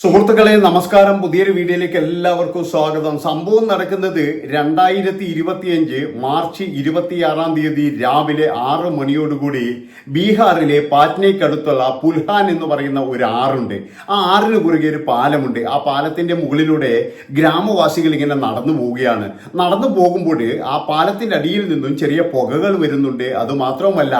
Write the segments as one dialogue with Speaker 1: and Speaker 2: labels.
Speaker 1: സുഹൃത്തുക്കളെ നമസ്കാരം. പുതിയൊരു വീഡിയോയിലേക്ക് എല്ലാവർക്കും സ്വാഗതം. സംഭവം നടക്കുന്നത് രണ്ടായിരത്തി ഇരുപത്തിയഞ്ച് മാർച്ച് ഇരുപത്തിയാറാം തീയതി രാവിലെ ആറ് മണിയോടുകൂടി ബീഹാറിലെ പാറ്റ്നയ്ക്കടുത്തുള്ള പുൽഹാൻ എന്ന് പറയുന്ന ഒരു ആറുണ്ട്. ആ ആറിന് കുറുകെ ഒരു പാലമുണ്ട്. ആ പാലത്തിന്റെ മുകളിലൂടെ ഗ്രാമവാസികൾ ഇങ്ങനെ നടന്നു പോവുകയാണ്. നടന്നു പോകുമ്പോൾ ആ പാലത്തിന്റെ അടിയിൽ നിന്നും ചെറിയ പുകകൾ വരുന്നുണ്ട്. അതുമാത്രവുമല്ല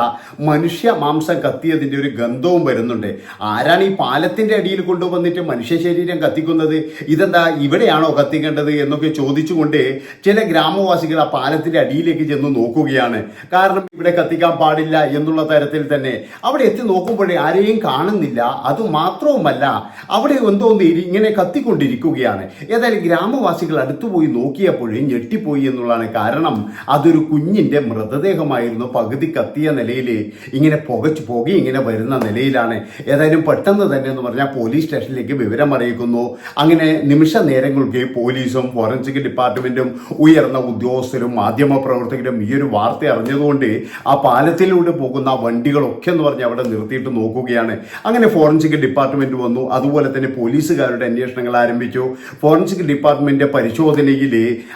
Speaker 1: മനുഷ്യ മാംസം കത്തിയതിന്റെ ഒരു ഗന്ധവും വരുന്നുണ്ട്. ആരാണ് ഈ പാലത്തിന്റെ അടിയിൽ കൊണ്ടുവന്നിട്ട് മനുഷ്യ ശരീരം കത്തിക്കുന്നത് ഇതെന്താ ഇവിടെയാണോ കത്തിക്കേണ്ടത് എന്നൊക്കെ ചോദിച്ചുകൊണ്ട് ചില ഗ്രാമവാസികൾ ആ പാലത്തിന്റെ അടിയിലേക്ക് ചെന്ന് നോക്കുകയാണ്. കാരണം ഇവിടെ കത്തിക്കാൻ പാടില്ല എന്നുള്ള തരത്തിൽ തന്നെ അവിടെ എത്തി നോക്കുമ്പോഴേ ആരെയും കാണുന്നില്ല. അത് മാത്രവുമല്ല അവിടെ എന്തോ ഒന്ന് ഇരി- ഇങ്ങനെ കത്തിക്കൊണ്ടിരിക്കുകയാണ്. ഏതായാലും ഗ്രാമവാസികൾ അടുത്തുപോയി നോക്കിയപ്പോഴേ ഞെട്ടിപ്പോയി എന്നുള്ളതാണ് കാരണം. അതൊരു കുഞ്ഞിന്റെ മൃതദേഹമായിരുന്നു പകുതി കത്തിയ നിലയിൽ ഇങ്ങനെ പുകച്ചു പുക ഇങ്ങനെ വരുന്ന നിലയിലാണ്. ഏതായാലും പെട്ടെന്ന് തന്നെ എന്ന് പറഞ്ഞാൽ പോലീസ് സ്റ്റേഷനിലേക്ക് വിവരം അറിയിക്കുന്നു അങ്ങനെ നിമിഷ നേരങ്ങൾക്ക് പോലീസും ഫോറൻസിക് ഡിപ്പാർട്ട്മെന്റും ഉയർന്ന ഉദ്യോഗസ്ഥരും മാധ്യമ പ്രവർത്തകരും ഈ ഒരു വാർത്ത അറിഞ്ഞതുകൊണ്ട് ആ പാലത്തിലൂടെ പോകുന്ന വണ്ടികളൊക്കെ എന്ന് പറഞ്ഞ് അവിടെ നിർത്തിയിട്ട് നോക്കുകയാണ്. അങ്ങനെ ഫോറൻസിക് ഡിപ്പാർട്ട്മെന്റ് വന്നു. അതുപോലെ തന്നെ പോലീസുകാരുടെ അന്വേഷണങ്ങൾ ആരംഭിച്ചു. ഫോറൻസിക് ഡിപ്പാർട്ട്മെന്റ് പരിശോധനയിൽ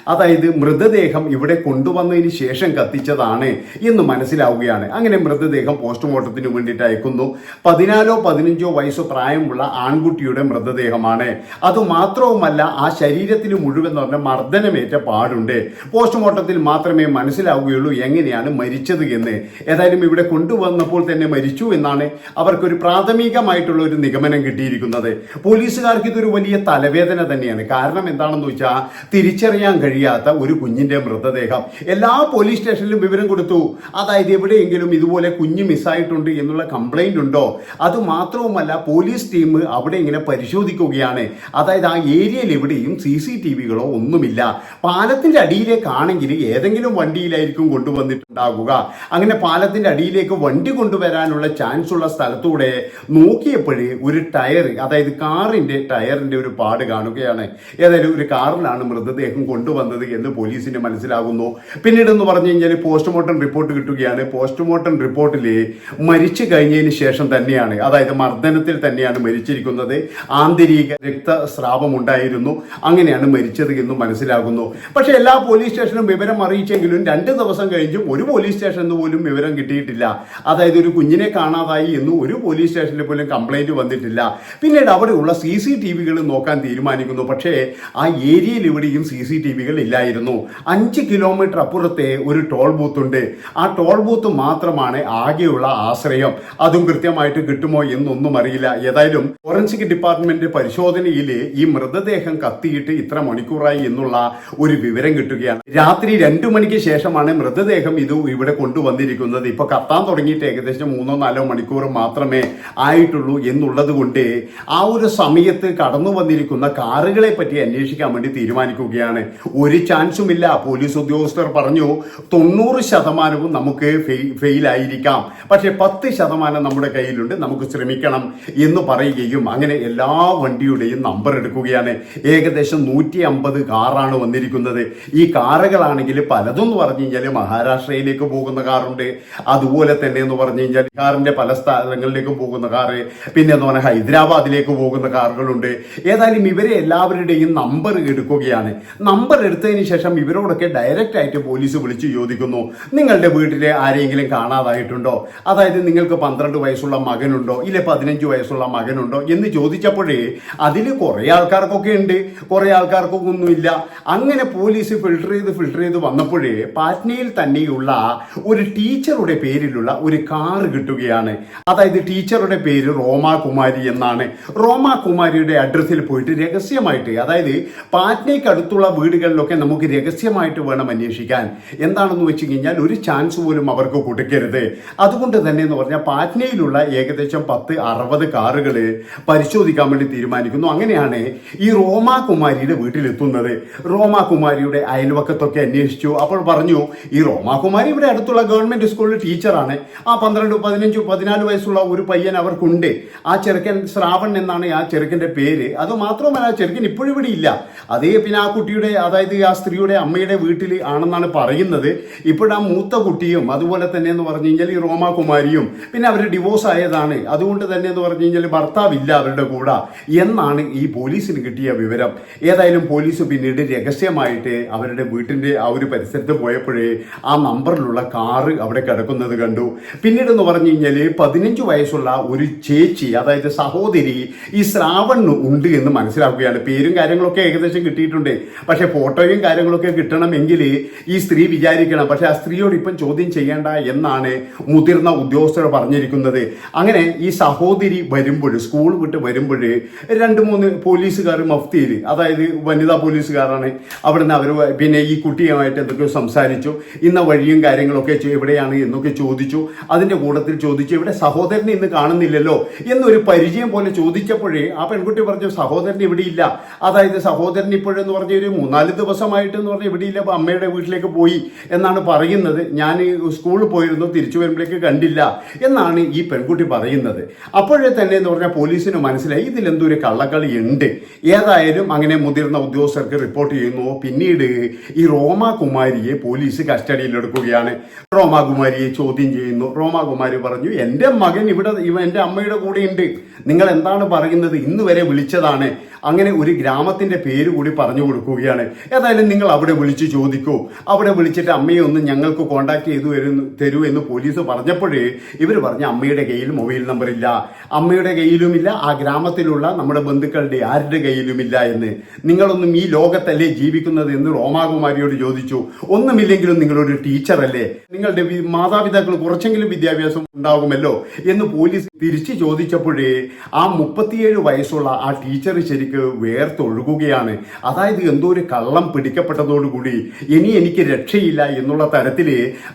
Speaker 1: അതായത് മൃതദേഹം ഇവിടെ കൊണ്ടുവന്നതിന് ശേഷം കത്തിച്ചതാണ് എന്ന് മനസ്സിലാവുകയാണ്. അങ്ങനെ മൃതദേഹം പോസ്റ്റ്മോർട്ടത്തിന് വേണ്ടിയിട്ട് അയക്കുന്നു. പതിനാലോ പതിനഞ്ചോ വയസ്സ് പ്രായമുള്ള ആൺകുട്ടിയുടെ മൃതദേഹമാണ് അതുമാത്രവുമല്ല ആ ശരീരത്തിൽ മുഴുവൻ എന്ന് പറഞ്ഞാൽ മർദ്ദനമേറ്റ പാടുണ്ട്. പോസ്റ്റ്മോർട്ടത്തിൽ മാത്രമേ മനസ്സിലാവുകയുള്ളൂ എങ്ങനെയാണ് മരിച്ചത് എന്ന്. ഏതായാലും ഇവിടെ കൊണ്ടുവന്നപ്പോൾ തന്നെ മരിച്ചു എന്നാണ് അവർക്കൊരു പ്രാഥമികമായിട്ടുള്ള ഒരു നിഗമനം കിട്ടിയിരിക്കുന്നത്. പോലീസുകാർക്ക് ഇതൊരു വലിയ തലവേദന തന്നെയാണ്. കാരണം എന്താണെന്ന് വെച്ചാൽ തിരിച്ചറിയാൻ കഴിയാത്ത ഒരു കുഞ്ഞിന്റെ മൃതദേഹം. എല്ലാ പോലീസ് സ്റ്റേഷനിലും വിവരം കൊടുത്തു. അതായത് എവിടെയെങ്കിലും ഇതുപോലെ കുഞ്ഞ് മിസ്സായിട്ടുണ്ട് എന്നുള്ള കംപ്ലൈന്റ് ഉണ്ടോ? അത് മാത്രവുമല്ല പോലീസ് ടീം അവിടെ ഇങ്ങനെ പരിശോധിക്കുകയാണ്. അതായത് ആ ഏരിയയിൽ എവിടെയും സി സി ടി വികളോ ഒന്നുമില്ല. പാലത്തിന്റെ അടിയിലേക്കാണെങ്കിൽ ഏതെങ്കിലും വണ്ടിയിലായിരിക്കും കൊണ്ടുവന്നിട്ടുണ്ടാകുക അങ്ങനെ പാലത്തിന്റെ അടിയിലേക്ക് വണ്ടി കൊണ്ടുവരാനുള്ള ചാൻസ് ഉള്ള സ്ഥലത്തൂടെ നോക്കിയപ്പോഴേ ഒരു ടയർ അതായത് കാറിന്റെ ടയറിന്റെ ഒരു പാട് കാണുകയാണ്. ഏതായാലും ഒരു കാറിലാണ് മൃതദേഹം കൊണ്ടുവന്നത് എന്ന് പോലീസിന് മനസ്സിലാകുന്നു. പിന്നീട് എന്ന് പറഞ്ഞു കഴിഞ്ഞാൽ പോസ്റ്റ്മോർട്ടം റിപ്പോർട്ട് കിട്ടുകയാണ്. പോസ്റ്റ്മോർട്ടം റിപ്പോർട്ടിൽ മരിച്ചു കഴിഞ്ഞതിന് ശേഷം തന്നെയാണ് അതായത് മർദ്ദനത്തിൽ തന്നെയാണ് മരിച്ചിരിക്കുന്നത്. ആന്തരിക രക്തസ്രാവം ഉണ്ടായിരുന്നു അങ്ങനെയാണ് മരിച്ചത് എന്ന് മനസ്സിലാകുന്നു. പക്ഷേ എല്ലാ പോലീസ് സ്റ്റേഷനും വിവരം അറിയിച്ചെങ്കിലും രണ്ട് ദിവസം കഴിഞ്ഞും ഒരു പോലീസ് സ്റ്റേഷനിൽ പോലും വിവരം കിട്ടിയിട്ടില്ല. അതായത് ഒരു കുഞ്ഞിനെ കാണാതായി എന്നും ഒരു പോലീസ് സ്റ്റേഷനിൽ പോലും കംപ്ലൈന്റ് വന്നിട്ടില്ല. പിന്നീട് അവിടെയുള്ള സി സി ടി വികൾ നോക്കാൻ തീരുമാനിക്കുന്നു. പക്ഷേ ആ ഏരിയയിൽ ഇവിടെയും സി സി ടി വികൾ ഇല്ലായിരുന്നു. അഞ്ച് കിലോമീറ്റർ അപ്പുറത്തെ ഒരു ടോൾ ബൂത്ത് ഉണ്ട് ആ ടോൾ ബൂത്ത് മാത്രമാണ് ആകെയുള്ള ആശ്രയം. അതും കൃത്യമായിട്ട് കിട്ടുമോ എന്നൊന്നും അറിയില്ല. ഏതായാലും ഫോറൻസിക് ഡിപ്പാർട്ട്മെന്റ് പരിശോധനയിൽ ഈ മൃതദേഹം കത്തിയിട്ട് ഇത്ര മണിക്കൂറായി എന്നുള്ള ഒരു വിവരം കിട്ടുകയാണ്. രാത്രി രണ്ടു മണിക്ക് ശേഷമാണ് മൃതദേഹം ഇത് ഇവിടെ കൊണ്ടുവന്നിരിക്കുന്നത്. ഇപ്പൊ കത്താൻ തുടങ്ങിയിട്ട് ഏകദേശം മൂന്നോ നാലോ മണിക്കൂർ മാത്രമേ ആയിട്ടുള്ളൂ എന്നുള്ളത് കൊണ്ട് ആ ഒരു സമയത്ത് കടന്നു വന്നിരിക്കുന്ന കാറുകളെ പറ്റി അന്വേഷിക്കാൻ വേണ്ടി തീരുമാനിക്കുകയാണ്. ഒരു ചാൻസും ഇല്ല പോലീസ് ഉദ്യോഗസ്ഥർ പറഞ്ഞു തൊണ്ണൂറ് ശതമാനവും നമുക്ക് ഫെയിലായിരിക്കാം. പക്ഷെ പത്ത് ശതമാനം നമ്മുടെ കയ്യിലുണ്ട്. നമുക്ക് ശ്രമിക്കണം എന്ന് പറയുകയും അങ്ങനെ എല്ലാ വണ്ടിയുടെയും നമ്പർ എടുക്കുകയാണ്. ഏകദേശം നൂറ്റി അമ്പത് കാറാണ് വന്നിരിക്കുന്നത്. ഈ കാറുകളാണെങ്കിൽ പലതും എന്ന് പറഞ്ഞു കഴിഞ്ഞാൽ മഹാരാഷ്ട്രയിലേക്ക് പോകുന്ന കാറുണ്ട്. അതുപോലെ തന്നെ എന്ന് പറഞ്ഞു കഴിഞ്ഞാൽ ബീഹാറിന്റെ പല സ്ഥലങ്ങളിലേക്കും പോകുന്ന കാറ് പിന്നെ എന്ന് പറഞ്ഞാൽ ഹൈദരാബാദിലേക്ക് പോകുന്ന കാറുകളുണ്ട്. ഏതായാലും ഇവരെ എല്ലാവരുടെയും നമ്പർ എടുക്കുകയാണ്. നമ്പർ എടുത്തതിന് ശേഷം ഇവരോടൊക്കെ ഡയറക്റ്റ് ആയിട്ട് പോലീസ് വിളിച്ച് ചോദിക്കുന്നു. നിങ്ങളുടെ വീട്ടിൽ ആരെങ്കിലും കാണാതായിട്ടുണ്ടോ? അതായത് നിങ്ങൾക്ക് പന്ത്രണ്ട് വയസ്സുള്ള മകനുണ്ടോ? ഇല്ലെ പതിനഞ്ച് വയസ്സുള്ള മകനുണ്ടോ? എന്ന് ചോദിച്ചപ്പോഴേ അതിൽ കുറേ ആൾക്കാർക്കൊക്കെ ഉണ്ട് കുറേ ആൾക്കാർക്കൊക്കെ ഒന്നുമില്ല അങ്ങനെ പോലീസ് ഫിൽട്ടർ ചെയ്ത് ഫിൽട്ടർ ചെയ്ത് വന്നപ്പോഴേ പാറ്റ്നയിൽ തന്നെയുള്ള ഒരു ടീച്ചറുടെ പേരിലുള്ള ഒരു കാർ കിട്ടുകയാണ്. അതായത് ടീച്ചറുടെ പേര് റോമാ കുമാരി എന്നാണ്. റോമാ കുമാരിയുടെ അഡ്രസ്സിൽ പോയിട്ട് രഹസ്യമായിട്ട് അതായത് പാറ്റ്നയ്ക്ക് അടുത്തുള്ള വീടുകളിലൊക്കെ നമുക്ക് രഹസ്യമായിട്ട് വേണം അന്വേഷിക്കാൻ. എന്താണെന്ന് വെച്ച് കഴിഞ്ഞാൽ ഒരു ചാൻസ് പോലും അവർക്ക് കൊടുക്കരുത്. അതുകൊണ്ട് തന്നെ എന്ന് പറഞ്ഞാൽ പാറ്റ്നയിലുള്ള ഏകദേശം പത്ത് അറുപത് കാറുകൾ പരിശോധിക്കാൻ വേണ്ടി തീരുമാനിക്കുന്നു. അങ്ങനെയാണ് ഈ റോമാകുമാരിയുടെ വീട്ടിലെത്തുന്നത്. റോമാകുമാരിയുടെ അയൽവക്കത്തൊക്കെ അന്വേഷിച്ചു. അപ്പോൾ പറഞ്ഞു ഈ റോമാകുമാരി ഇവിടെ അടുത്തുള്ള ഗവൺമെന്റ് സ്കൂളിൽ ടീച്ചറാണ്. ആ പന്ത്രണ്ട് പതിനഞ്ച് പതിനാല് വയസ്സുള്ള ഒരു പയ്യൻ അവർക്കുണ്ട്. ആ ചെറുക്കൻ ശ്രാവൺ എന്നാണ് ആ ചെറുക്കന്റെ പേര്. അത് മാത്രമല്ല ആ ചെറുക്കൻ ഇപ്പോഴും ഇവിടെ ഇല്ല. അതേ പിന്നെ ആ കുട്ടിയുടെ അതായത് ആ സ്ത്രീയുടെ അമ്മയുടെ വീട്ടിൽ ആണെന്നാണ് പറയുന്നത്. ഇപ്പോഴാ മൂത്ത കുട്ടിയും അതുപോലെ തന്നെ എന്ന് പറഞ്ഞു കഴിഞ്ഞാൽ ഈ റോമാകുമാരിയും പിന്നെ അവർ ഡിവോഴ്സ് ആയതാണ്. അതുകൊണ്ട് തന്നെ എന്ന് പറഞ്ഞു കഴിഞ്ഞാൽ ഭർത്താവില്ല അവരുടെ കൂടെ. എന്നാണ് ഈ പോലീസിന് കിട്ടിയ വിവരം. ഏതായാലും പോലീസ് പിന്നീട് രഹസ്യമായിട്ട് അവരുടെ വീട്ടിന്റെ ആ ഒരു പരിസരത്ത് പോയപ്പോഴേ ആ നമ്പറിലുള്ള കാറ് അവിടെ കിടക്കുന്നത് കണ്ടു. പിന്നീട് എന്ന് പറഞ്ഞു കഴിഞ്ഞാൽ പതിനഞ്ച് വയസ്സുള്ള ഒരു ചേച്ചി അതായത് സഹോദരി ഈ ശ്രാവണ് ഉണ്ട് എന്ന് മനസ്സിലാക്കുകയാണ്. പേരും കാര്യങ്ങളൊക്കെ ഏകദേശം കിട്ടിയിട്ടുണ്ട്. പക്ഷെ ഫോട്ടോയും കാര്യങ്ങളൊക്കെ കിട്ടണമെങ്കിൽ ഈ സ്ത്രീ വിചാരിക്കണം. പക്ഷെ ആ സ്ത്രീയോട് ഇപ്പം ചോദ്യം ചെയ്യേണ്ട എന്നാണ് മുതിർന്ന ഉദ്യോഗസ്ഥർ പറഞ്ഞിരിക്കുന്നത്. അങ്ങനെ ഈ സഹോദരി വരുമ്പോൾ സ്കൂൾ വിട്ട് വരുമ്പോൾ രണ്ട് മൂന്ന് പോലീസുകാർ മഫ്തിയിൽ അതായത് വനിതാ പോലീസുകാരാണ്. അവിടെ നിന്ന് അവർ പിന്നെ ഈ കുട്ടിയുമായിട്ട് എന്തൊക്കെയോ സംസാരിച്ചു. ഇന്ന വഴിയും കാര്യങ്ങളൊക്കെ എവിടെയാണ് എന്നൊക്കെ ചോദിച്ചു. അതിന്റെ കൂട്ടത്തിൽ ചോദിച്ചു ഇവിടെ സഹോദരനെ ഇന്ന് കാണുന്നില്ലല്ലോ എന്നൊരു പരിചയം പോലെ ചോദിച്ചപ്പോഴേ ആ പെൺകുട്ടി പറഞ്ഞു സഹോദരൻ ഇവിടെ ഇല്ല അതായത് സഹോദരൻ ഇപ്പോഴെന്ന് പറഞ്ഞ ഒരു മൂന്നാൽ ദിവസമായിട്ട് എന്ന് പറഞ്ഞാൽ ഇവിടെ ഇല്ല അമ്മയുടെ വീട്ടിലേക്ക് പോയി എന്നാണ് പറയുന്നത്. ഞാൻ സ്കൂളിൽ പോയിരുന്നു തിരിച്ചു വരുമ്പോഴേക്ക് കണ്ടില്ല എന്നാണ് ഈ പെൺകുട്ടി പറയുന്നത്. അപ്പോഴേ തന്നെ എന്ന് പറഞ്ഞാൽ പോലീസിന് മനസ്സിലായി ഇതിൽ എന്തോ ഒരു കള്ളക്കളി ഉണ്ട് ഏതായാലും അങ്ങനെ മുതിർന്ന ഉദ്യോഗസ്ഥർക്ക് റിപ്പോർട്ട് ചെയ്യുന്നു. പിന്നീട് ഈ റോമാകുമാരിയെ പോലീസ് കസ്റ്റഡിയിലെടുക്കുകയാണ് റോമാകുമാരിയെ ചോദ്യം ചെയ്യുന്നു. റോമാകുമാരി പറഞ്ഞു എന്റെ മകൻ ഇവിടെ ഇവ എന്റെ അമ്മയുടെ കൂടെ ഉണ്ട്. നിങ്ങൾ എന്താണ് പറയുന്നത്? ഇന്ന് വരെ വിളിച്ചതാണ്. അങ്ങനെ ഒരു ഗ്രാമത്തിന്റെ പേര് കൂടി പറഞ്ഞു കൊടുക്കുകയാണ്. ഏതായാലും നിങ്ങൾ അവിടെ വിളിച്ച് ചോദിക്കൂ. അവിടെ വിളിച്ചിട്ട് അമ്മയെ ഒന്ന് ഞങ്ങൾക്ക് കോണ്ടാക്ട് ചെയ്തു വരുന്നു തരൂ എന്ന് പോലീസ് പറഞ്ഞപ്പോഴേ ഇവർ പറഞ്ഞ അമ്മയുടെ കയ്യിൽ മൊബൈൽ നമ്പർ ഇല്ല. അമ്മയുടെ കയ്യിലുമില്ല ആ ഗ്രാമത്തിലുള്ള നമ്മുടെ ബന്ധുക്കളുടെ ആരുടെ കയ്യിലുമില്ല എന്ന് നിങ്ങളൊന്നും ഈ ലോകത്തല്ലേ ജീവിക്കുന്നത് എന്ന് റോമാകുമാരിയോട് ചോദിച്ചു. ഒന്നുമില്ലെങ്കിലും നിങ്ങളൊരു ടീച്ചറല്ലേ. നിങ്ങളുടെ മാതാപിതാക്കൾ കുറച്ചെങ്കിലും വിദ്യാഭ്യാസം ഉണ്ടാകുമല്ലോ എന്ന് പോലീസ് തിരിച്ചു ചോദിച്ചപ്പോഴേ ആ മുപ്പത്തിയേഴ് വയസ്സുള്ള ആ ടീച്ചർ ശരിക്ക് വേർത്തൊഴുകുകയാണ്. അതായത് എന്തോ ഒരു കള്ളം പിടിക്കപ്പെട്ടതോടുകൂടി ഇനി എനിക്ക് രക്ഷയില്ല എന്നുള്ള തരത്തിൽ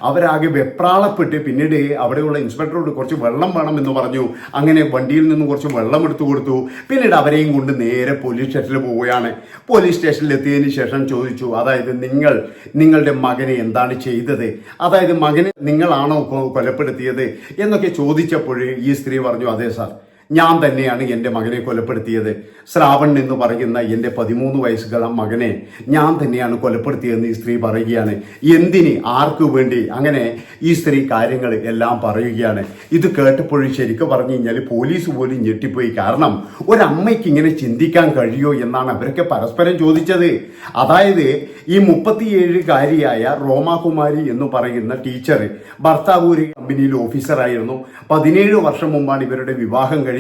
Speaker 1: അവരാകെ വെപ്രാളപ്പെട്ട് പിന്നീട് അവിടെയുള്ള ഇൻസ്പെക്ടറോട് കുറച്ച് വെള്ളം വേണം എന്ന് പറഞ്ഞു. അങ്ങനെ വണ്ടിയിൽ നിന്ന് കുറച്ച് വെള്ളം എടുത്തു കൊടുത്തു. പിന്നീട് അവരെയും കൊണ്ട് നേരെ പോലീസ് സ്റ്റേഷനിൽ പോവുകയാണ്. പോലീസ് സ്റ്റേഷനിൽ എത്തിയതിന് ശേഷം ചോദിച്ചു അതായത് നിങ്ങൾ നിങ്ങളുടെ മകനെ എന്താണ് ചെയ്തത്? അതായത് മകനെ നിങ്ങളാണോ കൊലപ്പെടുത്തിയത്? എന്നൊക്കെ ചോദിച്ചപ്പോൾ ഈ സ്ത്രീ പറഞ്ഞു അതെ സാർ ഞാൻ തന്നെയാണ് എന്റെ മകനെ കൊലപ്പെടുത്തിയത്. ശ്രാവൺ എന്ന് പറയുന്ന എന്റെ പതിമൂന്ന് വയസ്സുള്ള മകനെ ഞാൻ തന്നെയാണ് കൊലപ്പെടുത്തിയതെന്ന് ഈ സ്ത്രീ പറയുകയാണ്. എന്തിന്? ആർക്കു വേണ്ടി? അങ്ങനെ ഈ സ്ത്രീ കാര്യങ്ങൾ എല്ലാം പറയുകയാണ്. ഇത് കേട്ടപ്പോഴും ശരിക്കും പറഞ്ഞു കഴിഞ്ഞാൽ പോലീസ് പോലും ഞെട്ടിപ്പോയി. കാരണം ഒരമ്മയ്ക്ക് ഇങ്ങനെ ചിന്തിക്കാൻ കഴിയോ എന്നാണ് അവരൊക്കെ പരസ്പരം ചോദിച്ചത്. അതായത് ഈ മുപ്പത്തിയേഴുകാരിയായ റോമാകുമാരി എന്ന് പറയുന്ന ടീച്ചർ ഭർത്താവ് ഒരു കമ്പനിയിൽ ഓഫീസറായിരുന്നു പതിനേഴ് വർഷം മുമ്പാണ് ഇവരുടെ വിവാഹം കഴിഞ്ഞത്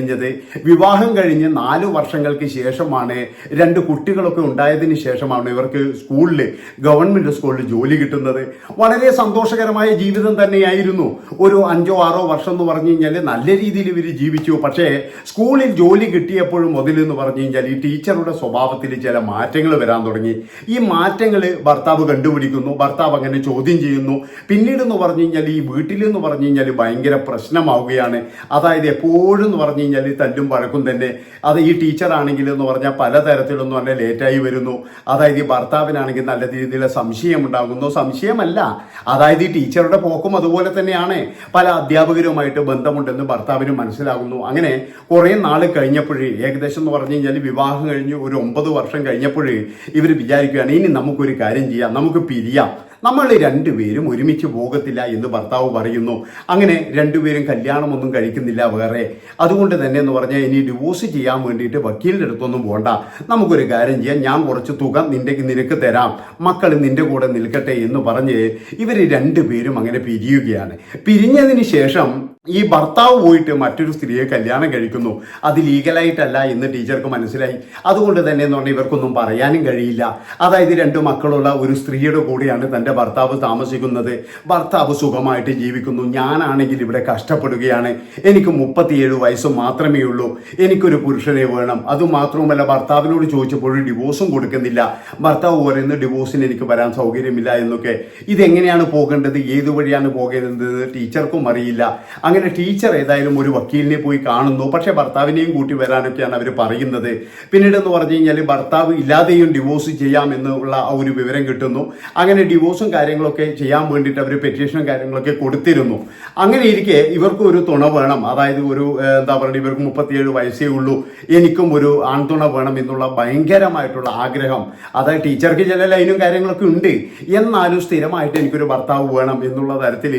Speaker 1: വിവാഹം കഴിഞ്ഞ് നാല് വർഷങ്ങൾക്ക് ശേഷമാണ് രണ്ട് കുട്ടികളൊക്കെ ഉണ്ടായതിന് ശേഷമാണ് ഇവർക്ക് സ്കൂളിൽ ഗവൺമെന്റ് സ്കൂളിൽ ജോലി കിട്ടുന്നത്. വളരെ സന്തോഷകരമായ ജീവിതം തന്നെയായിരുന്നു. ഒരു അഞ്ചോ ആറോ വർഷം എന്ന് പറഞ്ഞു കഴിഞ്ഞാൽ നല്ല രീതിയിൽ ഇവർ ജീവിച്ചു. പക്ഷേ സ്കൂളിൽ ജോലി കിട്ടിയപ്പോഴും മുതൽ എന്ന് പറഞ്ഞു കഴിഞ്ഞാൽ ഈ ടീച്ചറുടെ സ്വഭാവത്തിൽ ചില മാറ്റങ്ങൾ വരാൻ തുടങ്ങി. ഈ മാറ്റങ്ങൾ ഭർത്താവ് കണ്ടുപിടിക്കുന്നു. ഭർത്താവ് അങ്ങനെ ചോദ്യം ചെയ്യുന്നു. പിന്നീട് എന്ന് പറഞ്ഞു കഴിഞ്ഞാൽ ഈ വീട്ടിൽ എന്ന് പറഞ്ഞു കഴിഞ്ഞാൽ ഭയങ്കര പ്രശ്നമാവുകയാണ്. അതായത് എപ്പോഴും എന്ന് പറഞ്ഞു കഴിഞ്ഞാൽ തല്ലും വഴക്കും തന്നെ. അത് ഈ ടീച്ചർ ആണെങ്കിൽ എന്ന് പറഞ്ഞാൽ പലതരത്തിലൊന്നും പറഞ്ഞാൽ ലേറ്റായി വരുന്നു. അതായത് ഈ ഭർത്താവിനാണെങ്കിൽ നല്ല രീതിയിൽ സംശയം ഉണ്ടാകുന്നു സംശയമല്ല. അതായത് ഈ ടീച്ചറുടെ പോക്കും അതുപോലെ തന്നെയാണ്. പല അധ്യാപകരുമായിട്ട് ബന്ധമുണ്ടെന്ന് ഭർത്താവിന് മനസ്സിലാകുന്നു. അങ്ങനെ കുറെ നാൾ കഴിഞ്ഞപ്പോഴേ ഏകദേശം എന്ന് പറഞ്ഞു കഴിഞ്ഞാൽ വിവാഹം കഴിഞ്ഞ് ഒരു ഒമ്പത് വർഷം കഴിഞ്ഞപ്പോഴേ ഇവർ വിചാരിക്കുകയാണ് ഇനി നമുക്കൊരു കാര്യം ചെയ്യാം. നമുക്ക് പിരിയാം. നമ്മൾ രണ്ടുപേരും ഒരുമിച്ച് പോകത്തില്ല എന്ന് ഭർത്താവ് പറയുന്നു. അങ്ങനെ രണ്ടുപേരും കല്യാണമൊന്നും കഴിക്കുന്നില്ല വേറെ. അതുകൊണ്ട് തന്നെ എന്ന് പറഞ്ഞാൽ ഇനി ഡിവോഴ്സ് ചെയ്യാൻ വേണ്ടിയിട്ട് വക്കീലിന്റെ അടുത്തൊന്നും പോകണ്ട നമുക്കൊരു കാര്യം ചെയ്യാം. ഞാൻ കുറച്ച് തുക നിന്റെ നിനക്ക് തരാം. മക്കൾ നിന്റെ കൂടെ നിൽക്കട്ടെ എന്ന് പറഞ്ഞ് ഇവർ രണ്ടുപേരും അങ്ങനെ പിരിയുകയാണ്. പിരിഞ്ഞതിന് ശേഷം ഈ ഭർത്താവ് പോയിട്ട് മറ്റൊരു സ്ത്രീയെ കല്യാണം കഴിക്കുന്നു. അത് ലീഗലായിട്ടല്ല എന്ന് ടീച്ചർക്ക് മനസ്സിലായി. അതുകൊണ്ട് തന്നെ എന്ന് പറഞ്ഞാൽ ഇവർക്കൊന്നും പറയാനും കഴിയില്ല. അതായത് രണ്ട് മക്കളുള്ള ഒരു സ്ത്രീയുടെ കൂടെയാണ് തന്റെ ഭർത്താവ് താമസിക്കുന്നത്. ഭർത്താവ് സുഖമായിട്ട് ജീവിക്കുന്നു. ഞാനാണെങ്കിൽ ഇവിടെ കഷ്ടപ്പെടുകയാണ്. എനിക്ക് മുപ്പത്തിയേഴ് വയസ്സ് മാത്രമേ ഉള്ളൂ. എനിക്കൊരു പുരുഷനെ വേണം. അതുമാത്രവുമല്ല ഭർത്താവിനോട് ചോദിച്ചപ്പോഴും ഡിവോഴ്സും കൊടുക്കുന്നില്ല. ഭർത്താവ് പറയുന്നത് ഡിവോഴ്സിന് എനിക്ക് വരാൻ സൗകര്യമില്ല എന്നൊക്കെ. ഇതെങ്ങനെയാണ് പോകേണ്ടത്? ഏതു വഴിയാണ് പോകേണ്ടത് ടീച്ചർക്കും അറിയില്ല. അങ്ങനെ ടീച്ചർ ഏതായാലും ഒരു വക്കീലിനെ പോയി കാണുന്നു. പക്ഷെ ഭർത്താവിനെയും കൂട്ടി വരാനൊക്കെയാണ് അവർ പറയുന്നത്. പിന്നീട് എന്ന് പറഞ്ഞു കഴിഞ്ഞാൽ ഭർത്താവ് ഇല്ലാതെയും ഡിവോഴ്സ് ചെയ്യാം എന്നുള്ള ആ ഒരു വിവരം കിട്ടുന്നു. അങ്ങനെ ഡിവോഴ്സും കാര്യങ്ങളൊക്കെ ചെയ്യാൻ വേണ്ടിയിട്ട് അവർ പെറ്റീഷനും കാര്യങ്ങളൊക്കെ കൊടുത്തിരുന്നു. അങ്ങനെ ഇരിക്കെ ഇവർക്ക് ഒരു തുണ വേണം. അതായത് ഒരു എന്താ പറയുക ഇവർക്ക് മുപ്പത്തിയേഴ് വയസ്സേ ഉള്ളൂ. എനിക്കും ഒരു ആൺതുണ വേണം എന്നുള്ള ഭയങ്കരമായിട്ടുള്ള ആഗ്രഹം. അതായത് ടീച്ചർക്ക് ചില ലൈനും കാര്യങ്ങളൊക്കെ ഉണ്ട്. എന്നാലും സ്ഥിരമായിട്ട് എനിക്കൊരു ഭർത്താവ് വേണം എന്നുള്ള തരത്തിൽ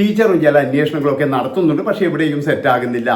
Speaker 1: ടീച്ചറും ചില അന്വേഷണങ്ങളൊക്കെ നടത്തുന്നുണ്ട് പക്ഷെ എവിടെയും സെറ്റ് ആകുന്നില്ല.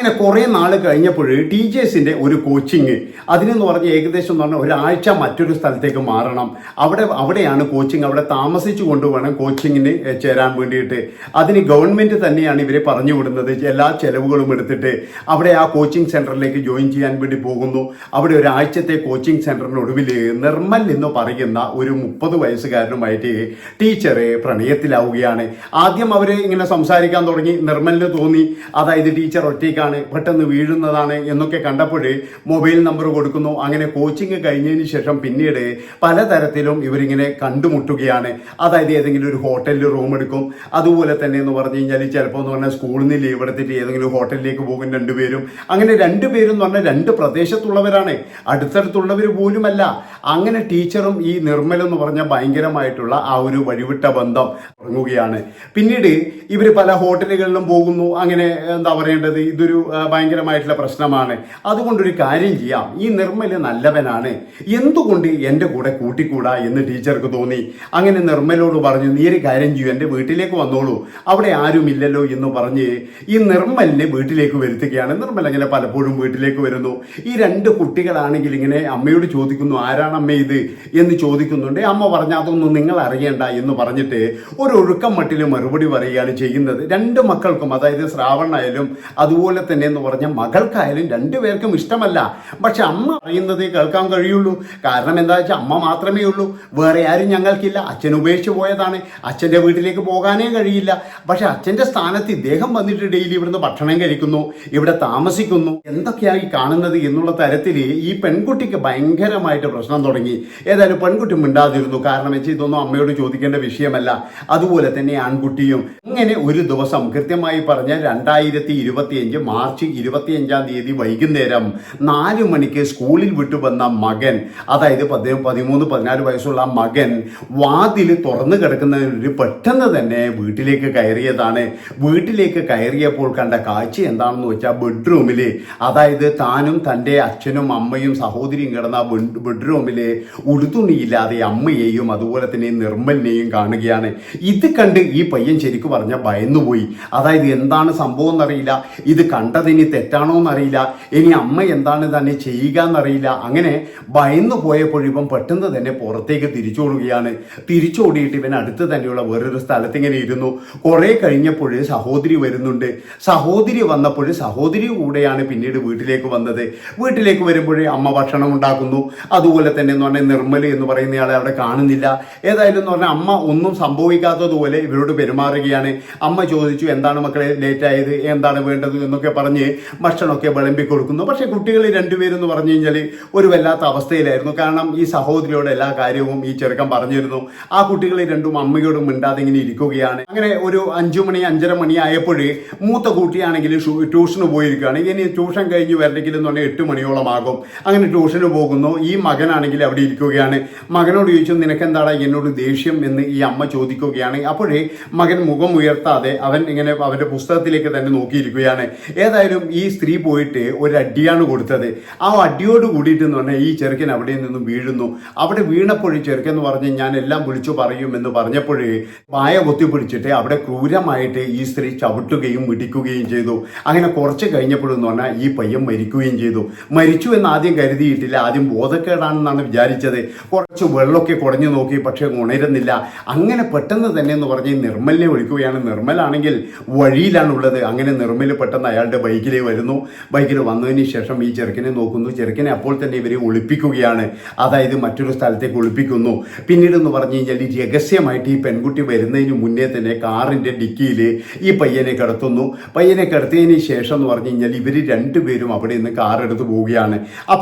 Speaker 1: അങ്ങനെ കുറേ നാൾ കഴിഞ്ഞപ്പോൾ ടീച്ചേഴ്സിന്റെ ഒരു കോച്ചിങ്. അതിനെന്ന് പറഞ്ഞ് ഏകദേശം എന്ന് പറഞ്ഞാൽ ഒരാഴ്ച മറ്റൊരു സ്ഥലത്തേക്ക് മാറണം. അവിടെ അവിടെയാണ് കോച്ചിങ്. അവിടെ താമസിച്ചു കൊണ്ടുവേണം കോച്ചിങ്ങിന് ചേരാൻ വേണ്ടിയിട്ട്. അതിന് ഗവൺമെന്റ് തന്നെയാണ് ഇവരെ പറഞ്ഞു വിടുന്നത്. എല്ലാ ചെലവുകളും എടുത്തിട്ട് അവിടെ ആ കോച്ചിങ് സെന്ററിലേക്ക് ജോയിൻ ചെയ്യാൻ വേണ്ടി പോകുന്നു. അവിടെ ഒരാഴ്ചത്തെ കോച്ചിങ് സെന്ററിനൊടുവിൽ നിർമ്മൽ എന്ന് പറയുന്ന ഒരു മുപ്പത് വയസ്സുകാരനുമായിട്ട് ടീച്ചർ പ്രണയത്തിലാവുകയാണ്. ആദ്യം അവർ ഇങ്ങനെ സംസാരിക്കാൻ തുടങ്ങി. നിർമ്മലിന് തോന്നി. അതായത് ടീച്ചർ ഒറ്റയ്ക്കാണ് പെട്ടെന്ന് വീഴുന്നതാണ് എന്നൊക്കെ കണ്ടപ്പോൾ മൊബൈൽ നമ്പർ കൊടുക്കുന്നു. അങ്ങനെ കോച്ചിങ് കഴിഞ്ഞതിന് ശേഷം പിന്നീട് പലതരത്തിലും ഇവരിങ്ങനെ കണ്ടുമുട്ടുകയാണ്. അതായത് ഏതെങ്കിലും ഒരു ഹോട്ടലിൽ റൂം എടുക്കും. അതുപോലെ തന്നെ എന്ന് പറഞ്ഞു കഴിഞ്ഞാൽ ചിലപ്പോൾ എന്ന് പറഞ്ഞാൽ സ്കൂളിൽ നിന്ന് ലീവ് എടുത്തിട്ട് ഏതെങ്കിലും ഹോട്ടലിലേക്ക് പോകും രണ്ടുപേരും അങ്ങനെ രണ്ടുപേരും എന്ന് പറഞ്ഞാൽ രണ്ട് പ്രദേശത്തുള്ളവരാണ്. അടുത്തടുത്തുള്ളവർ പോലുമല്ല. അങ്ങനെ ടീച്ചറും ഈ നിർമ്മൽ എന്ന് പറഞ്ഞ ഭയങ്കരമായിട്ടുള്ള ആ ഒരു വഴിവിട്ട ബന്ധം തുടങ്ങുകയാണ്. പിന്നീട് ഇവർ പല ഹോട്ടലുകളിലും പോകുന്നു. അങ്ങനെ എന്താ പറയേണ്ടത്? ഇതൊരു ഭയങ്കരമായിട്ടുള്ള പ്രശ്നമാണ്. അതുകൊണ്ടൊരു കാര്യം ചെയ്യാം. ഈ നിർമ്മൽ നല്ലവനാണ്. എന്തുകൊണ്ട് എന്റെ കൂടെ കൂട്ടിക്കൂടാ എന്ന് ടീച്ചർക്ക് തോന്നി? അങ്ങനെ നിർമ്മലോട് പറഞ്ഞു നീ ഒരു കാര്യം ചെയ്യൂ എന്റെ വീട്ടിലേക്ക് വന്നോളൂ. അവിടെ ആരുമില്ലല്ലോ എന്ന് പറഞ്ഞ് ഈ നിർമ്മലിനെ വീട്ടിലേക്ക് വരുത്തുകയാണ്. നിർമ്മൽ അങ്ങനെ പലപ്പോഴും വീട്ടിലേക്ക് വരുന്നു. ഈ രണ്ട് കുട്ടികളാണെങ്കിൽ ഇങ്ങനെ അമ്മയോട് ചോദിക്കുന്നു ആരാണ് അമ്മ ഇത്? എന്ന് ചോദിക്കുന്നുണ്ട്. അമ്മ പറഞ്ഞ അതൊന്നും നിങ്ങൾ അറിയേണ്ട എന്ന് പറഞ്ഞിട്ട് ഒരു ഒഴുക്കം മട്ടിൽ മറുപടി പറയുകയാണ് ചെയ്യുന്നത്. രണ്ട് മക്കൾക്കും അതായത് ശ്രാവണായാലും അതുപോലെ തന്നെ എന്ന് പറഞ്ഞ മകൾക്കായാലും രണ്ടുപേർക്കും ഇഷ്ടമല്ല. പക്ഷെ അമ്മ അറിയുന്നത് കേൾക്കാൻ കഴിയുള്ളൂ. കാരണം എന്താ വെച്ചാൽ അമ്മ മാത്രമേ ഉള്ളൂ. വേറെ ആരും ഞങ്ങൾക്കില്ല. അച്ഛൻ ഉപേക്ഷിച്ച് പോയതാണ്. അച്ഛന്റെ വീട്ടിലേക്ക് പോകാനേ കഴിയില്ല. പക്ഷെ അച്ഛന്റെ സ്ഥാനത്ത് ഇദ്ദേഹം വന്നിട്ട് ഡെയിലി ഇവിടുന്ന് ഭക്ഷണം കഴിക്കുന്നു. ഇവിടെ താമസിക്കുന്നു. എന്തൊക്കെയായി കാണുന്നത് എന്നുള്ള തരത്തിൽ ഈ പെൺകുട്ടിക്ക് ഭയങ്കരമായിട്ട് പ്രശ്നം തുടങ്ങി. ഏതായാലും പെൺകുട്ടി മിണ്ടാതിരുന്നു. കാരണം വെച്ചാൽ ഇതൊന്നും അമ്മയോട് ചോദിക്കേണ്ട വിഷയമല്ല. അതുപോലെ തന്നെ ആൺകുട്ടിയും. അങ്ങനെ ഒരു ദിവസം കൃത്യമായി പറഞ്ഞ രണ്ടായിരത്തി ഇരുപത്തിയഞ്ച് മാർച്ച് ഇരുപത്തിയഞ്ചാം തീയതി വൈകുന്നേരം നാല് മണിക്ക് സ്കൂളിൽ വിട്ടു വന്ന മകൻ അതായത് പതി പതിമൂന്ന് പതിനാല് വയസ്സുള്ള മകൻ വാതിൽ തുറന്നു കിടക്കുന്നതിനൊരു പെട്ടെന്ന് തന്നെ വീട്ടിലേക്ക് കയറിയതാണ്. വീട്ടിലേക്ക് കയറിയപ്പോൾ കണ്ട കാഴ്ച എന്താണെന്ന് വെച്ചാൽ ബെഡ്റൂമിൽ അതായത് താനും തന്റെ അച്ഛനും അമ്മയും സഹോദരിയും കിടന്ന ബെഡ്റൂമിൽ ഉടുതുണിയില്ലാതെ അമ്മയെയും അതുപോലെ തന്നെ നിർമ്മലിനെയും കാണുകയാണ്. ഇത് കണ്ട് ഈ പയ്യൻ ശരിക്കും പറഞ്ഞ ഭയന്നുപോയി. അതായത് എന്താണ് സംഭവം എന്നറിയില്ല. ഇത് കണ്ടതിനി തെറ്റാണോ എന്നറിയില്ല ഇനി അമ്മ എന്താണ് തന്നെ ചെയ്യുക എന്നറിയില്ല അങ്ങനെ ഭയന്നു പോയപ്പോൾ ഇവൻ പെട്ടെന്ന് തന്നെ പുറത്തേക്ക് തിരിച്ചോടുകയാണ്. തിരിച്ചോടിയിട്ട് ഇവൻ അടുത്ത് തന്നെയുള്ള വേറൊരു സ്ഥലത്ത് ഇങ്ങനെ ഇരുന്നു. കുറേ കഴിഞ്ഞപ്പോൾ സഹോദരി വരുന്നുണ്ട്. സഹോദരി വന്നപ്പോൾ സഹോദരി കൂടെയാണ് പിന്നീട് വീട്ടിലേക്ക് വന്നത്. വീട്ടിലേക്ക് വരുമ്പോഴേ അമ്മ ഭക്ഷണം ഉണ്ടാക്കുന്നു. അതുപോലെ തന്നെ എന്ന് പറഞ്ഞാൽ നിർമ്മൽ എന്ന് പറയുന്നയാളെ അവിടെ കാണുന്നില്ല. ഏതായാലും എന്ന് പറഞ്ഞാൽ അമ്മ ഒന്നും സംഭവിക്കാത്തതുപോലെ ഇവരോട് പെരുമാറുകയാണ്. അമ്മ ചോദിച്ചു എന്താണ് മക്കളെ ലേറ്റ് ആയത്? എന്താണ് വേണ്ടത്? എന്നൊക്കെ പറഞ്ഞ് ഭക്ഷണമൊക്കെ വിളമ്പി കൊടുക്കുന്നു. പക്ഷേ കുട്ടികൾ രണ്ടുപേരെന്ന് പറഞ്ഞു കഴിഞ്ഞാൽ ഒരു വല്ലാത്ത അവസ്ഥയിലായിരുന്നു. കാരണം ഈ സഹോദരിയോട് എല്ലാ കാര്യവും ഈ ചെറുക്കൻ പറഞ്ഞിരുന്നു. ആ കുട്ടികൾ രണ്ടും അമ്മയോടും മിണ്ടാതെ ഇങ്ങനെ ഇരിക്കുകയാണ്. അങ്ങനെ ഒരു അഞ്ചു മണി അഞ്ചര മണി ആയപ്പോഴേ മൂത്ത കുട്ടിയാണെങ്കിൽ ട്യൂഷന് പോയിരിക്കുകയാണ്. ഇനി ട്യൂഷൻ കഴിഞ്ഞ് വരണമെങ്കിൽ എന്ന് പറഞ്ഞാൽ എട്ട് മണിയോളം ആകും. അങ്ങനെ ട്യൂഷന് പോകുന്നു. ഈ മകനാണെങ്കിൽ അവിടെ ഇരിക്കുകയാണ്. മകനോട് ചോദിച്ചു എന്താണ് എന്നോട് ദേഷ്യം? എന്ന് ഈ അമ്മ ചോദിക്കുകയാണ്. അപ്പോഴേ മകൻ മുഖം ഉയർത്താതെ അവൻ ഇങ്ങനെ അവന്റെ പുസ്തകത്തിലേക്ക് തന്നെ നോക്കിയിരിക്കുകയാണ്. ഏതായാലും ഈ സ്ത്രീ പോയിട്ട് ഒരു അടിയാണ് കൊടുത്തത്. ആ അടിയോട് കൂടിയിട്ട് എന്ന് പറഞ്ഞാൽ ഈ ചെറുക്കൻ അവിടെ നിന്ന് വീഴുന്നു. അവിടെ വീണപ്പോൾ ചെറുക്കൻ എന്ന് പറഞ്ഞ് ഞാൻ എല്ലാം വിളിച്ചു പറയും എന്ന് പറഞ്ഞപ്പോഴേ പായ പൊത്തിപ്പിടിച്ചിട്ട് അവിടെ ക്രൂരമായിട്ട് ഈ സ്ത്രീ ചവിട്ടുകയും മിടിക്കുകയും ചെയ്തു. അങ്ങനെ കുറച്ച് കഴിഞ്ഞപ്പോഴെന്ന് പറഞ്ഞാൽ ഈ പയ്യൻ മരിക്കുകയും ചെയ്തു. മരിച്ചു എന്ന് ആദ്യം കരുതിയിട്ടില്ല. ആദ്യം ബോധക്കേടാണെന്നാണ് വിചാരിച്ചത്. കുറച്ച് വെള്ളമൊക്കെ കുടഞ്ഞു നോക്കി പക്ഷേ ഉണരുന്നില്ല. അങ്ങനെ പെട്ടെന്ന് തന്നെ എന്ന് പറഞ്ഞ് നിർമ്മലിനെ വിളിക്കുകയാണ്. നിർമ്മലാണെങ്കിൽ വഴിയിലാണുള്ളത്. അങ്ങനെ നിർമ്മൽ പെട്ടെന്ന് അയാളുടെ ബൈക്കിൽ വരുന്നു. ബൈക്കിൽ വന്നതിന് ശേഷം ഈ ചെറുക്കനെ നോക്കുന്നു. ചെറുക്കനെ അപ്പോൾ തന്നെ ഇവരെ ഒളിപ്പിക്കുകയാണ്. അതായത് മറ്റൊരു സ്ഥലത്തേക്ക് ഒളിപ്പിക്കുന്നു. പിന്നീട് എന്ന് പറഞ്ഞു കഴിഞ്ഞാൽ ഈ രഹസ്യമായിട്ട് ഈ പെൺകുട്ടി വരുന്നതിന് മുന്നേ തന്നെ കാറിന്റെ ഡിക്കിയിൽ ഈ പയ്യനെ കിടത്തുന്നു. പയ്യനെ കിടത്തിയതിന് ശേഷം എന്ന് പറഞ്ഞു കഴിഞ്ഞാൽ ഇവർ രണ്ടുപേരും അവിടെ നിന്ന് കാർ എടുത്ത് പോവുകയാണ്.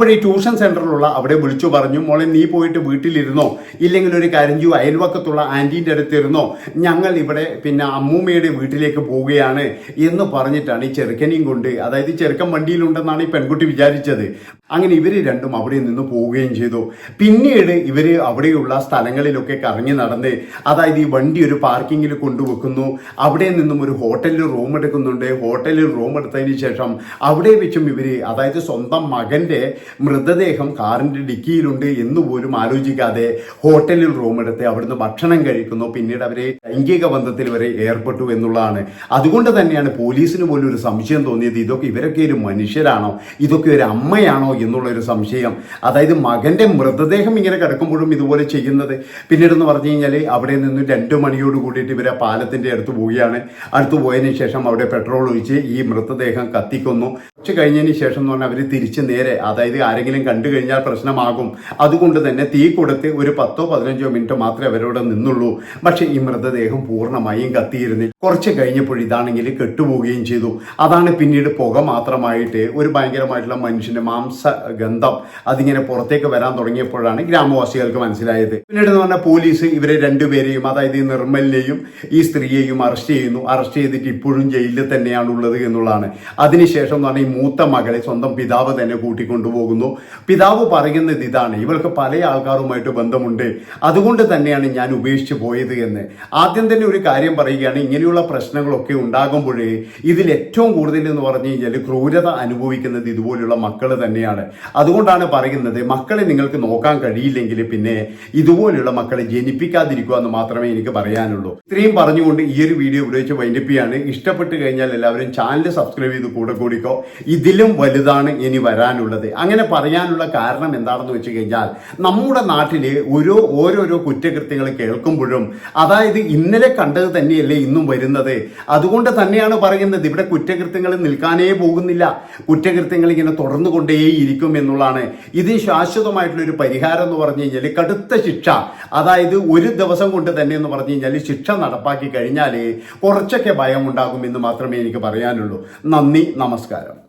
Speaker 1: ഈ ട്യൂഷൻ സെന്ററിലുള്ള അവിടെ വിളിച്ചു പറഞ്ഞു മോളെ നീ പോയിട്ട് വീട്ടിലിരുന്നോ? ഇല്ലെങ്കിൽ ഒരു കരഞ്ചു അയൽവക്കത്തുള്ള ആന്റീന്റെ അടുത്തിരുന്നോ? ഞങ്ങൾ ഇവിടെ പിന്നെ അമ്മൂമ്മയുടെ വീട്ടിലേക്ക് പോവുകയാണ്. എന്ന് പറഞ്ഞിട്ടാണ് ഈ ചെറുക്കനെയും കൊണ്ട് അതായത് ചെറുക്കം ചെറുക്കൻ വണ്ടിയിലുണ്ടെന്നാണ് ഈ പെൺകുട്ടി വിചാരിച്ചത്. അങ്ങനെ ഇവർ രണ്ടും അവിടെ നിന്ന് പോവുകയും ചെയ്തു. പിന്നീട് ഇവർ അവിടെയുള്ള സ്ഥലങ്ങളിലൊക്കെ കറങ്ങി നടന്ന് അതായത് ഈ വണ്ടി ഒരു പാർക്കിങ്ങിൽ കൊണ്ടുവെക്കുന്നു. അവിടെ നിന്നും ഒരു ഹോട്ടലിൽ റൂം എടുക്കുന്നുണ്ട്. ഹോട്ടലിൽ റൂം എടുത്തതിന് ശേഷം അവിടെ വെച്ചും ഇവർ അതായത് സ്വന്തം മകന്റെ മൃതദേഹം കാറിന്റെ ഡിക്കിയിലുണ്ട് എന്ന് പോലും ആലോചിക്കാതെ ഹോട്ടലിൽ റൂം എടുത്ത് അവിടുന്ന് ഭക്ഷണം കഴിക്കുന്നു. പിന്നീട് അവരെ ലൈംഗിക ബന്ധത്തിൽ വരെ ഏർപ്പെട്ടു എന്നുള്ളതാണ്. അതുകൊണ്ട് തന്നെയാണ് പോലീസിന് പോലും ഒരു സംശയം തോന്നിയത് ഇതൊക്കെ ഇവരൊക്കെ ഒരു മനുഷ്യരാണോ? ഇതൊക്കെ ഒരു അമ്മയാണോ എന്നുള്ളൊരു സംശയം. അതായത് മകന്റെ മൃതദേഹം ഇങ്ങനെ കിടക്കുമ്പോഴും ഇതുപോലെ ചെയ്യുന്നത്. പിന്നീട് എന്ന് പറഞ്ഞു കഴിഞ്ഞാൽ അവിടെ നിന്ന് രണ്ട് മണിയോട് കൂടിയിട്ട് ഇവരെ പാലത്തിന്റെ അടുത്ത് പോവുകയാണ്. അടുത്ത് പോയതിന് ശേഷം അവിടെ പെട്രോൾ ഒഴിച്ച് ഈ മൃതദേഹം കത്തിക്കുന്നു. കുറച്ച് കഴിഞ്ഞതിന് ശേഷം എന്ന് പറഞ്ഞാൽ അവർ തിരിച്ച് നേരെ അതായത് ആരെങ്കിലും കണ്ടു കഴിഞ്ഞാൽ പ്രശ്നമാകും. അതുകൊണ്ട് തന്നെ തീ കൊടുത്ത് ഒരു പത്തോ പതിനഞ്ചോ മിനിറ്റ് മാത്രമേ അവരോട് നിന്നുള്ളൂ. പക്ഷേ ഈ മൃതദേഹം പൂർണമായും കത്തിയിരുന്നു. കുറച്ച് കഴിഞ്ഞപ്പോൾ ഇതാണെങ്കിൽ കെട്ടുപോവുകയും ചെയ്തു. അതാണ് പിന്നീട് പുക മാത്രമായിട്ട് ഒരു ഭയങ്കരമായിട്ടുള്ള മനുഷ്യന്റെ മാംസ ഗന്ധം അതിങ്ങനെ പുറത്തേക്ക് വരാൻ തുടങ്ങിയപ്പോഴാണ് ഗ്രാമവാസികൾക്ക് മനസ്സിലായത്. പിന്നീട് എന്ന് പറഞ്ഞാൽ പോലീസ് ഇവരെ രണ്ടുപേരെയും അതായത് ഈ നിർമ്മലിനെയും ഈ സ്ത്രീയെയും അറസ്റ്റ് ചെയ്യുന്നു. അറസ്റ്റ് ചെയ്തിട്ട് ഇപ്പോഴും ജയിലിൽ തന്നെയാണ് ഉള്ളത് എന്നുള്ളതാണ്. അതിനുശേഷം എന്ന് പറഞ്ഞാൽ ഈ മൂത്ത മകളെ സ്വന്തം പിതാവ് തന്നെ കൂട്ടിക്കൊണ്ടുപോകുന്നു. പിതാവ് പറയുന്നത് ഇതാണ് ഇവൾക്ക് പല ആൾക്കാരുമായിട്ട് ബന്ധമുണ്ട്. അതുകൊണ്ട് തന്നെയാണ് ഞാൻ ഉപേക്ഷിച്ച് പോയത് എന്ന്. ആദ്യം തന്നെ ഒരു കാര്യം പറയുകയാണ് ഇങ്ങനെയുള്ള പ്രശ്നങ്ങളൊക്കെ ഉണ്ടാകുമ്പോഴേ ഇതിൽ ഏറ്റവും കൂടുതൽ എന്ന് പറഞ്ഞു കഴിഞ്ഞാൽ ക്രൂരത അനുഭവിക്കുന്നത് ഇതുപോലുള്ള മക്കൾ തന്നെയാണ്. അതുകൊണ്ടാണ് പറയുന്നത് മക്കളെ നിങ്ങൾക്ക് നോക്കാൻ കഴിയില്ലെങ്കിൽ പിന്നെ ഇതുപോലുള്ള മക്കളെ ജനിപ്പിക്കാതിരിക്കുക എന്ന് മാത്രമേ എനിക്ക് പറയാനുള്ളൂ. ഇത്രയും പറഞ്ഞുകൊണ്ട് ഈ ഒരു വീഡിയോ ഇവിടെ വെച്ച് വൈൻഡപ്പ് ചെയ്യാണ്. ഇഷ്ടപ്പെട്ട് കഴിഞ്ഞാൽ എല്ലാവരും ചാനൽ സബ്സ്ക്രൈബ് ചെയ്ത് കൂടെ കൂടിക്കോ. ഇതിലും വലുതാണ് ഇനി വരാനുള്ളത്. അങ്ങനെ പറയാനുള്ള കാരണം എന്താണെന്ന് വെച്ച് കഴിഞ്ഞാൽ നമ്മുടെ നാട്ടിൽ ഓരോ ഓരോരോ കുറ്റകൃത്യങ്ങൾ കേൾക്കുമ്പോഴും അതായത് ഇന്നലെ കണ്ടത് തന്നെയല്ലേ ഇന്നും വരുന്നത്? അതുകൊണ്ട് തന്നെയാണ് പറയുന്നത്. ഇവിടെ കുറ്റകൃത്യങ്ങൾ നിൽക്കാനേ പോകുന്നില്ല. കുറ്റകൃത്യങ്ങൾ ഇങ്ങനെ തുടർന്നു കൊണ്ടേയിരിക്കും എന്നുള്ളതാണ്. ഇതിന് ശാശ്വതമായിട്ടുള്ള ഒരു പരിഹാരം എന്ന് പറഞ്ഞു കഴിഞ്ഞാൽ കടുത്ത ശിക്ഷ. അതായത് ഒരു ദിവസം കൊണ്ട് തന്നെ എന്ന് പറഞ്ഞു കഴിഞ്ഞാൽ ശിക്ഷ നടപ്പാക്കി കഴിഞ്ഞാൽ കുറച്ചൊക്കെ ഭയം ഉണ്ടാകുമെന്ന് മാത്രമേ എനിക്ക് പറയാനുള്ളൂ. നന്ദി നമസ്കാരം.